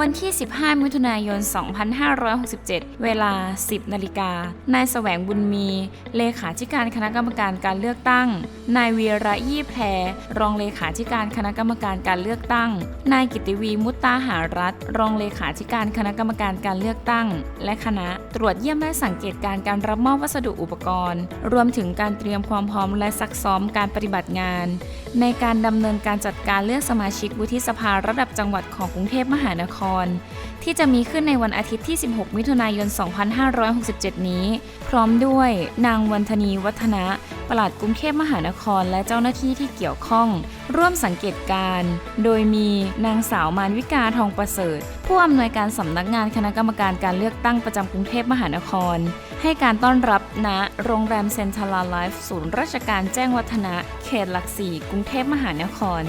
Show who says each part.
Speaker 1: วันที่ 15 มิถุนายน 2567 เวลา 10 นาฬิกา นายแสวงบุญมี เลขาธิการคณะกรรมการการเลือกตั้ง นายวีระยี่แพร รองเลขาธิการคณะกรรมการการเลือกตั้ง นายกิติวีมุตตาหารัฐ รองเลขาธิการคณะกรรมการการเลือกตั้ง และคณะตรวจเยี่ยมและสังเกตการการรับมอบวัสดุอุปกรณ์ รวมถึงการเตรียมความพร้อมและซักซ้อมการปฏิบัติงาน ในการดำเนินการจัดการเลือกสมาชิกวุฒิสภาระดับจังหวัดของกรุงเทพมหานครที่จะมีขึ้นในวันอาทิตย์ที่ 16 มิถุนายน 2567 นี้ พร้อมด้วยนางวันธนีวัฒนะปลัดกรุงเทพมหานครและเจ้าหน้าที่ที่เกี่ยวข้อง ร่วมสังเกตการ โดยมีนางสาวมานวิกาทองประเสริฐ ผู้อำนวยการสำนักงานคณะกรรมการการเลือกตั้งประจำกรุงเทพมหานคร ให้การต้อนรับณโรงแรมเซนทรัลไลฟ์ศูนย์ราชการแจ้งวัฒนะ เขตหลักสี่กรุงเทพมหานคร